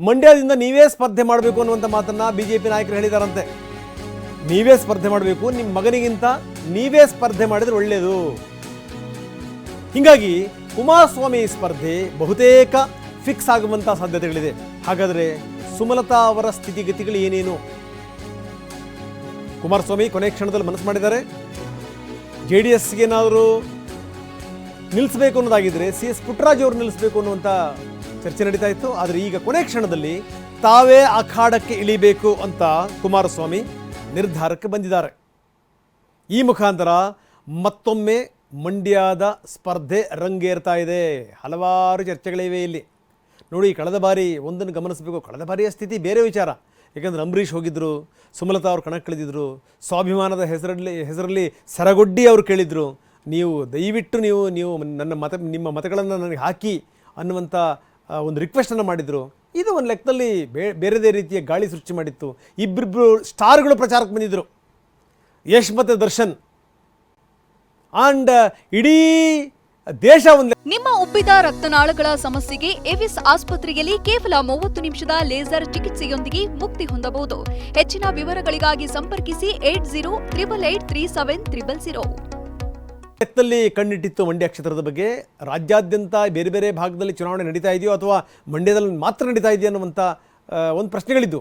ಮಂಡ್ಯದಿಂದ ನೀವೇ ಸ್ಪರ್ಧೆ ಮಾಡಬೇಕು ಅನ್ನುವಂಥ ಮಾತನ್ನ ಬಿಜೆಪಿ ನಾಯಕರು ಹೇಳಿದಾರಂತೆ. ನೀವೇ ಸ್ಪರ್ಧೆ ಮಾಡಬೇಕು ನಿಮ್ಮ ಮಗನಿಗಿಂತ ನೀವೇ ಸ್ಪರ್ಧೆ ಮಾಡಿದ್ರೆ ಒಳ್ಳೆಯದು ಹೀಗಾಗಿ ಕುಮಾರಸ್ವಾಮಿ ಸ್ಪರ್ಧೆ ಬಹುತೇಕ ಫಿಕ್ಸ್ ಆಗುವಂಥ ಸಾಧ್ಯತೆಗಳಿದೆ. ಹಾಗಾದರೆ ಸುಮಲತಾ ಅವರ ಸ್ಥಿತಿಗತಿಗಳು ಏನೇನು? ಕುಮಾರಸ್ವಾಮಿ ಕೊನೆ ಕ್ಷಣದಲ್ಲಿ ಮನಸ್ಸು ಮಾಡಿದ್ದಾರೆ. ಜೆ ಡಿ ಎಸ್ಗೆ ಏನಾದರೂ ನಿಲ್ಲಿಸಬೇಕು ಅನ್ನೋದಾಗಿದ್ರೆ ಸಿ ಎಸ್ ಪುಟ್ಟರಾಜ್ ಅವರು ನಿಲ್ಲಿಸಬೇಕು ಅನ್ನುವಂಥ ಚರ್ಚೆ ನಡೀತಾ ಇತ್ತು, ಆದರೆ ಈಗ ಕೊನೆ ಕ್ಷಣದಲ್ಲಿ ತಾವೇ ಅಖಾಡಕ್ಕೆ ಇಳಿಬೇಕು ಅಂತ ಕುಮಾರಸ್ವಾಮಿ ನಿರ್ಧಾರಕ್ಕೆ ಬಂದಿದ್ದಾರೆ. ಈ ಮುಖಾಂತರ ಮತ್ತೊಮ್ಮೆ ಮಂಡ್ಯದ ಸ್ಪರ್ಧೆ ರಂಗೇರ್ತಾ ಇದೆ. ಹಲವಾರು ಚರ್ಚೆಗಳಿವೆ ಇಲ್ಲಿ. ನೋಡಿ, ಕಳೆದ ಬಾರಿ ಒಂದನ್ನು ಗಮನಿಸಬೇಕು. ಕಳೆದ ಬಾರಿಯ ಸ್ಥಿತಿ ಬೇರೆ ವಿಚಾರ. ಯಾಕಂದರೆ ಅಂಬರೀಷ್ ಹೋಗಿದ್ದರು ಸುಮಲತಾ ಅವರು ಕಣಕ್ಕಿಳಿದಿದ್ರು ಸ್ವಾಭಿಮಾನದ ಹೆಸರಲ್ಲಿ ಹೆಸರಲ್ಲಿ ಸರಗೊಡ್ಡಿ ಅವರು ಕೇಳಿದರು. ನೀವು ದಯವಿಟ್ಟು ನೀವು ನೀವು ನನ್ನ ಮತ, ನಿಮ್ಮ ಮತಗಳನ್ನು ನನಗೆ ಹಾಕಿ ಅನ್ನುವಂಥ ಒಂದು ರಿಕ್ವೆಸ್ಟನ್ನು ಮಾಡಿದರು. ಇದು ಒಂದು ಲೆಕ್ಕದಲ್ಲಿ ಬೇರೆದೇ ರೀತಿಯ ಗಾಳಿ ಸೃಷ್ಟಿ ಮಾಡಿತ್ತು. ಇಬ್ಬರಿಬ್ಬರು ಸ್ಟಾರ್ಗಳು ಪ್ರಚಾರಕ್ಕೆ ಬಂದಿದ್ದರು ಯಶ್ ಮತ್ತು ದರ್ಶನ್. ಆ್ಯಂಡ್ ಇಡೀ ದೇಶ ಒಂದು ನಿಮ್ಮ ಉಬ್ಬಿದ ರಕ್ತನಾಳಗಳ ಸಮಸ್ಯೆಗೆ ಎವಿಸ್ ಆಸ್ಪತ್ರೆಯಲ್ಲಿ ಕೇವಲ ಮೂವತ್ತು ನಿಮಿಷದ ಲೇಸರ್ ಚಿಕಿತ್ಸೆಯೊಂದಿಗೆ ಮುಕ್ತಿ ಹೊಂದಬಹುದು. ಹೆಚ್ಚಿನ ವಿವರಗಳಿಗಾಗಿ ಸಂಪರ್ಕಿಸಿ eight zero triple eight three seven triple zero. ಲೆಕ್ಕದಲ್ಲಿ ಕಣ್ಣಿಟ್ಟಿತ್ತು ಮಂಡ್ಯ ಕ್ಷೇತ್ರದ ಬಗ್ಗೆ. ರಾಜ್ಯಾದ್ಯಂತ ಬೇರೆ ಬೇರೆ ಭಾಗದಲ್ಲಿ ಚುನಾವಣೆ ನಡೀತಾ ಇದೆಯೋ ಅಥವಾ ಮಂಡ್ಯದಲ್ಲಿ ಮಾತ್ರ ನಡೀತಾ ಇದೆಯೋ ಅನ್ನುವಂಥ ಒಂದು ಪ್ರಶ್ನೆಗಳಿದ್ದು.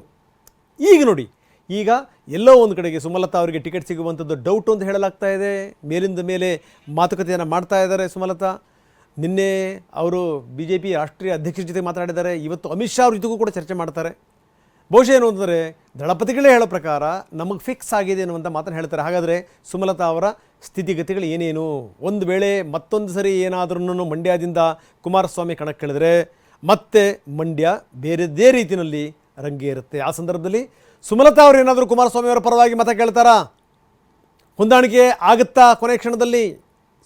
ಈಗ ನೋಡಿ, ಈಗ ಎಲ್ಲೋ ಒಂದು ಕಡೆಗೆ ಸುಮಲತಾ ಅವರಿಗೆ ಟಿಕೆಟ್ ಸಿಗುವಂಥದ್ದು ಡೌಟ್ ಅಂತ ಹೇಳಲಾಗ್ತಾ ಇದೆ. ಮೇಲಿಂದ ಮೇಲೆ ಮಾತುಕತೆಯನ್ನು ಮಾಡ್ತಾ ಇದ್ದಾರೆ ಸುಮಲತಾ. ನಿನ್ನೆ ಅವರು ಬಿ ಜೆ ಪಿ ರಾಷ್ಟ್ರೀಯ ಅಧ್ಯಕ್ಷರ ಜೊತೆ ಮಾತಾಡಿದ್ದಾರೆ ಇವತ್ತು ಅಮಿತ್ ಶಾ ಅವ್ರ ಜೊತೆಗೂ ಕೂಡ ಚರ್ಚೆ ಮಾಡ್ತಾರೆ. ಬಹುಶಃ ಏನು ಅಂತಂದರೆ ದಳಪತಿಗಳೇ ಹೇಳೋ ಪ್ರಕಾರ ನಮಗೆ ಫಿಕ್ಸ್ ಆಗಿದೆ ಅನ್ನುವಂಥ ಮಾತನ್ನು ಹೇಳ್ತಾರೆ. ಹಾಗಾದರೆ ಸುಮಲತಾ ಅವರ ಸ್ಥಿತಿಗತಿಗಳು ಏನೇನು? ಒಂದು ವೇಳೆ ಮತ್ತೊಂದು ಸರಿ ಏನಾದ್ರೂ ಮಂಡ್ಯದಿಂದ ಕುಮಾರಸ್ವಾಮಿ ಕಣಕ್ಕಿಳಿದ್ರೆ ಮತ್ತೆ ಮಂಡ್ಯ ಬೇರೆದೇ ರೀತಿಯಲ್ಲಿ ರಂಗೇರುತ್ತೆ ಆ ಸಂದರ್ಭದಲ್ಲಿ ಸುಮಲತಾ ಅವರು ಏನಾದರೂ ಕುಮಾರಸ್ವಾಮಿ ಅವರ ಪರವಾಗಿ ಮತ ಕೇಳ್ತಾರಾ? ಹೊಂದಾಣಿಕೆ ಆಗುತ್ತಾ ಕೊನೆ ಕ್ಷಣದಲ್ಲಿ?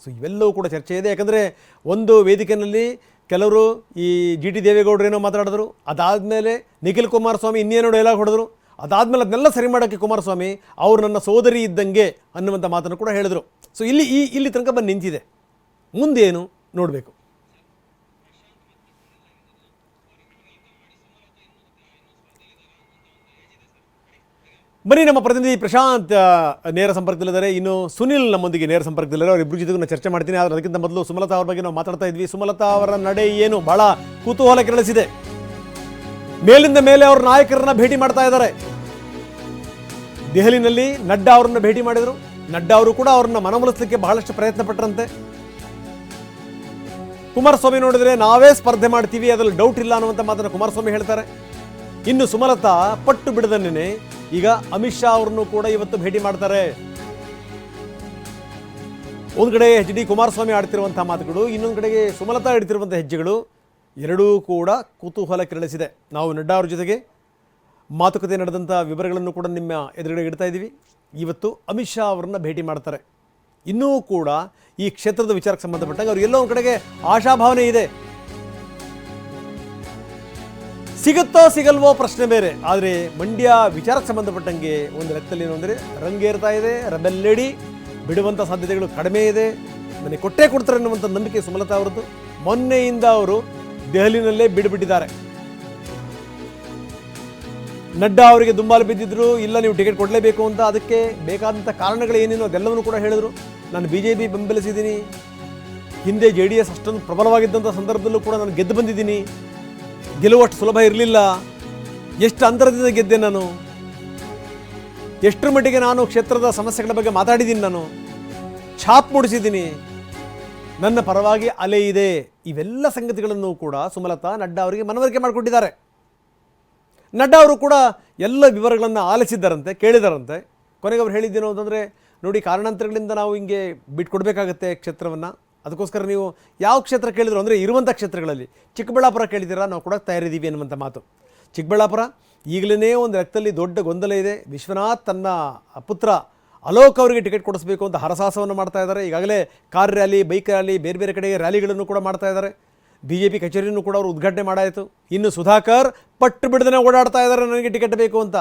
ಸೊ ಇವೆಲ್ಲವೂ ಕೂಡ ಚರ್ಚೆ ಇದೆ. ಯಾಕಂದರೆ ಒಂದು ವೇದಿಕೆಯಲ್ಲಿ ಕೆಲವರು ಈ ಜಿ ಟಿ ದೇವೇಗೌಡರು ಏನೋ ಮಾತಾಡಿದ್ರು. ಅದಾದಮೇಲೆ ನಿಖಿಲ್ ಕುಮಾರಸ್ವಾಮಿ ಇನ್ನೇನೋ ಡೈಲಾಗ್ ಹೊಡೆದ್ರು. ಅದಾದಮೇಲೆ ಅದನ್ನೆಲ್ಲ ಸರಿ ಮಾಡೋಕ್ಕೆ ಕುಮಾರಸ್ವಾಮಿ ಅವರು ನನ್ನ ಸೋದರಿ ಇದ್ದಂಗೆ ಅನ್ನುವಂಥ ಮಾತನ್ನು ಕೂಡ ಹೇಳಿದರು. ಸೊ ಇಲ್ಲಿ ಈ, ಇಲ್ಲಿ ತನಕ ಬಂದು ನಿಂತಿದೆ. ಮುಂದೇನು ನೋಡಬೇಕು. ಬನ್ನಿ, ನಮ್ಮ ಪ್ರತಿನಿಧಿ ಪ್ರಶಾಂತ್ ನೇರ ಸಂಪರ್ಕದಲ್ಲಿದ್ದಾರೆ. ಇನ್ನು ಸುನಿಲ್ ನಮ್ಮೊಂದಿಗೆ ನೇರ ಸಂಪರ್ಕದಲ್ಲಿದ್ದಾರೆ. ಅವರಿಬ್ಬರು ಜೊತೆಗೂ ನಾನು ಚರ್ಚೆ ಮಾಡ್ತೀನಿ. ಆದರೆ ಅದಕ್ಕಿಂತ ಮೊದಲು ಸುಮಲತಾ ಅವ್ರ ಬಗ್ಗೆ ನಾವು ಮಾತಾಡ್ತಾ ಇದ್ವಿ. ಸುಮಲತಾ ಅವರ ನಡೆ ಏನು? ಬಹಳ ಕುತೂಹಲ ಕೆರಳಿಸಿದೆ. ಮೇಲಿಂದ ಮೇಲೆ ಅವ್ರ ನಾಯಕರನ್ನ ಭೇಟಿ ಮಾಡ್ತಾ ಇದ್ದಾರೆ. ದೆಹಲಿನಲ್ಲಿ ನಡ್ಡಾ ಅವರನ್ನು ಭೇಟಿ ಮಾಡಿದರು. ನಡ್ಡಾ ಅವರು ಕೂಡ ಅವರನ್ನು ಮನವೊಲಿಸಲಿಕ್ಕೆ ಬಹಳಷ್ಟು ಪ್ರಯತ್ನ ಪಟ್ಟರಂತೆ ಕುಮಾರಸ್ವಾಮಿ ನೋಡಿದ್ರೆ ನಾವೇ ಸ್ಪರ್ಧೆ ಮಾಡ್ತೀವಿ, ಅದರಲ್ಲಿ ಡೌಟ್ ಇಲ್ಲ ಅನ್ನುವಂಥ ಮಾತನ್ನು ಕುಮಾರಸ್ವಾಮಿ ಹೇಳ್ತಾರೆ. ಇನ್ನು ಸುಮಲತಾ ಪಟ್ಟು ಬಿಡದನ್ನೇ ಈಗ ಅಮಿತ್ ಶಾ ಅವರನ್ನು ಕೂಡ ಇವತ್ತು ಭೇಟಿ ಮಾಡ್ತಾರೆ. ಒಂದು ಕಡೆ ಎಚ್ ಡಿ ಕುಮಾರಸ್ವಾಮಿ ಆಡ್ತಿರುವಂತಹ ಮಾತುಗಳು, ಇನ್ನೊಂದು ಕಡೆಗೆ ಸುಮಲತಾ ಇಡ್ತಿರುವಂಥ ಹೆಜ್ಜೆಗಳು, ಎರಡೂ ಕೂಡ ಕುತೂಹಲ ಕೆರಳಿಸಿದೆ. ನಾವು ನಡ್ಡಾ ಅವ್ರ ಜೊತೆಗೆ ಮಾತುಕತೆ ನಡೆದಂಥ ವಿವರಗಳನ್ನು ಕೂಡ ನಿಮ್ಮ ಎದುರುಗಡೆ ಇಡ್ತಾ ಇದ್ದೀವಿ. ಇವತ್ತು ಅಮಿತ್ ಶಾ ಅವರನ್ನು ಭೇಟಿ ಮಾಡ್ತಾರೆ. ಇನ್ನೂ ಕೂಡ ಈ ಕ್ಷೇತ್ರದ ವಿಚಾರಕ್ಕೆ ಸಂಬಂಧಪಟ್ಟಂಗೆ ಅವ್ರು ಎಲ್ಲೋ ಒಂದು ಕಡೆಗೆ ಆಶಾಭಾವನೆ ಇದೆ. ಸಿಗುತ್ತೋ ಸಿಗಲ್ವೋ ಪ್ರಶ್ನೆ ಬೇರೆ. ಆದರೆ ಮಂಡ್ಯ ವಿಚಾರಕ್ಕೆ ಸಂಬಂಧಪಟ್ಟಂಗೆ ಒಂದು ಲೆಕ್ಕದಲ್ಲಿ ಏನು ಅಂದರೆ ರಂಗೇರ್ತಾ ಇದೆ ರಬೆಲ್ಲೆಡಿ ಬಿಡುವಂಥ ಸಾಧ್ಯತೆಗಳು ಕಡಿಮೆ ಇದೆ ನನಗೆ ಕೊಟ್ಟೇ ಕೊಡ್ತಾರೆ ಅನ್ನುವಂಥ ನಂಬಿಕೆ ಸುಮಲತಾ ಅವರದ್ದು. ಮೊನ್ನೆಯಿಂದ ಅವರು ದೆಹಲಿನಲ್ಲೇ ಬಿಡುಬಿಟ್ಟಿದ್ದಾರೆ. ನಡ್ಡಾ ಅವರಿಗೆ ದುಂಬಾಲು ಬಿದ್ದಿದ್ರು, ಇಲ್ಲ ನೀವು ಟಿಕೆಟ್ ಕೊಡಲೇಬೇಕು ಅಂತ ಅದಕ್ಕೆ ಬೇಕಾದಂಥ ಕಾರಣಗಳು ಏನೇನು ಅದೆಲ್ಲವನ್ನು ಕೂಡ ಹೇಳಿದರು. ನಾನು ಬಿ ಜೆ ಪಿ ಬೆಂಬಲಿಸಿದ್ದೀನಿ. ಹಿಂದೆ ಜೆ ಡಿ ಎಸ್ ಅಷ್ಟೊಂದು ಪ್ರಬಲವಾಗಿದ್ದಂಥ ಸಂದರ್ಭದಲ್ಲೂ ಕೂಡ ನಾನು ಗೆದ್ದು ಬಂದಿದ್ದೀನಿ. ಗೆಲುವಷ್ಟು ಸುಲಭ ಇರಲಿಲ್ಲ. ಎಷ್ಟು ಅಂತರದಿಂದ ಗೆದ್ದೆ ನಾನು? ಎಷ್ಟರ ಮಟ್ಟಿಗೆ ನಾನು ಕ್ಷೇತ್ರದ ಸಮಸ್ಯೆಗಳ ಬಗ್ಗೆ ಮಾತಾಡಿದ್ದೀನಿ ನಾನು? ಛಾಪ್ ಮೂಡಿಸಿದ್ದೀನಿ. ನನ್ನ ಪರವಾಗಿ ಅಲೆ ಇದೆ. ಇವೆಲ್ಲ ಸಂಗತಿಗಳನ್ನು ಕೂಡ ಸುಮಲತಾ ನಡ್ಡಾ ಅವರಿಗೆ ಮನವರಿಕೆ ಮಾಡಿಕೊಟ್ಟಿದ್ದಾರೆ ನಡ್ಡಾ ಅವರು ಕೂಡ ಎಲ್ಲ ವಿವರಗಳನ್ನು ಆಲಿಸಿದ್ದಾರಂತೆ, ಕೇಳಿದಾರಂತೆ. ಕೊನೆಗೆ ಅವ್ರು ಹೇಳಿದ್ದೇನು ಅಂತಂದರೆ, ನೋಡಿ, ಕಾರಣಾಂತರಗಳಿಂದ ನಾವು ಹಿಂಗೆ ಬಿಟ್ಕೊಡ್ಬೇಕಾಗತ್ತೆ ಕ್ಷೇತ್ರವನ್ನು. ಅದಕ್ಕೋಸ್ಕರ ನೀವು ಯಾವ ಕ್ಷೇತ್ರ ಕೇಳಿದ್ರು ಅಂದರೆ ಇರುವಂಥ ಕ್ಷೇತ್ರಗಳಲ್ಲಿ. ಚಿಕ್ಕಬಳ್ಳಾಪುರ ಕೇಳಿದ್ದೀರಾ? ನಾವು ಕೂಡ ತಯಾರಿದ್ದೀವಿ ಅನ್ನುವಂಥ ಮಾತು. ಚಿಕ್ಕಬಳ್ಳಾಪುರ, ಈಗಲೇ ಒಂದು ರಕ್ತದಲ್ಲಿ ದೊಡ್ಡ ಗೊಂದಲ ಇದೆ. ವಿಶ್ವನಾಥ್ ತನ್ನ ಪುತ್ರ ಅಲೋಕ್ ಅವರಿಗೆ ಟಿಕೆಟ್ ಕೊಡಿಸಬೇಕು ಅಂತ ಹರಸಾಹಸವನ್ನು ಮಾಡ್ತಾ ಇದ್ದಾರೆ. ಈಗಾಗಲೇ ಕಾರ್ ರ್ಯಾಲಿ, ಬೈಕ್ ರ್ಯಾಲಿ, ಬೇರೆ ಬೇರೆ ಕಡೆಗೆ ರ್ಯಾಲಿಗಳನ್ನು ಕೂಡ ಮಾಡ್ತಾ ಇದ್ದಾರೆ. ಬಿ ಜೆ ಪಿ ಕಚೇರಿಯನ್ನು ಕೂಡ ಅವರು ಉದ್ಘಾಟನೆ ಮಾಡಾಯಿತು. ಇನ್ನು ಸುಧಾಕರ್ ಪಟ್ಟು ಬಿಡದನೆ ಓಡಾಡ್ತಾ ಇದ್ದಾರೆ ನನಗೆ ಟಿಕೆಟ್ ಬೇಕು ಅಂತ.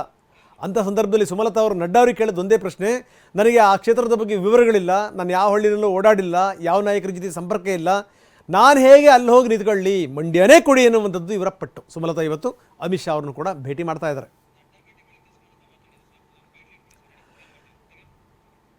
ಅಂಥ ಸಂದರ್ಭದಲ್ಲಿ ಸುಮಲತಾ ಅವರು ನಡ್ಡಾ ಅವ್ರಿಗೆ ಕೇಳಿದ ಒಂದೇ ಪ್ರಶ್ನೆ, ನನಗೆ ಆ ಕ್ಷೇತ್ರದ ಬಗ್ಗೆ ವಿವರಗಳಿಲ್ಲ, ನಾನು ಯಾವ ಹಳ್ಳಿನಲ್ಲೂ ಓಡಾಡಿಲ್ಲ, ಯಾವ ನಾಯಕರ ಜೊತೆ ಸಂಪರ್ಕ ಇಲ್ಲ, ನಾನು ಹೇಗೆ ಅಲ್ಲಿ ಹೋಗಿ ನಿಂತ್ಕೊಳ್ಳಿ, ಮಂಡ್ಯನೇ ಕೊಡಿ ಎನ್ನುವಂಥದ್ದು ಇವರ ಪಟ್ಟು. ಸುಮಲತಾ ಇವತ್ತು ಅಮಿತ್ ಶಾ ಅವ್ರನ್ನು ಕೂಡ ಭೇಟಿ ಮಾಡ್ತಾ ಇದ್ದಾರೆ.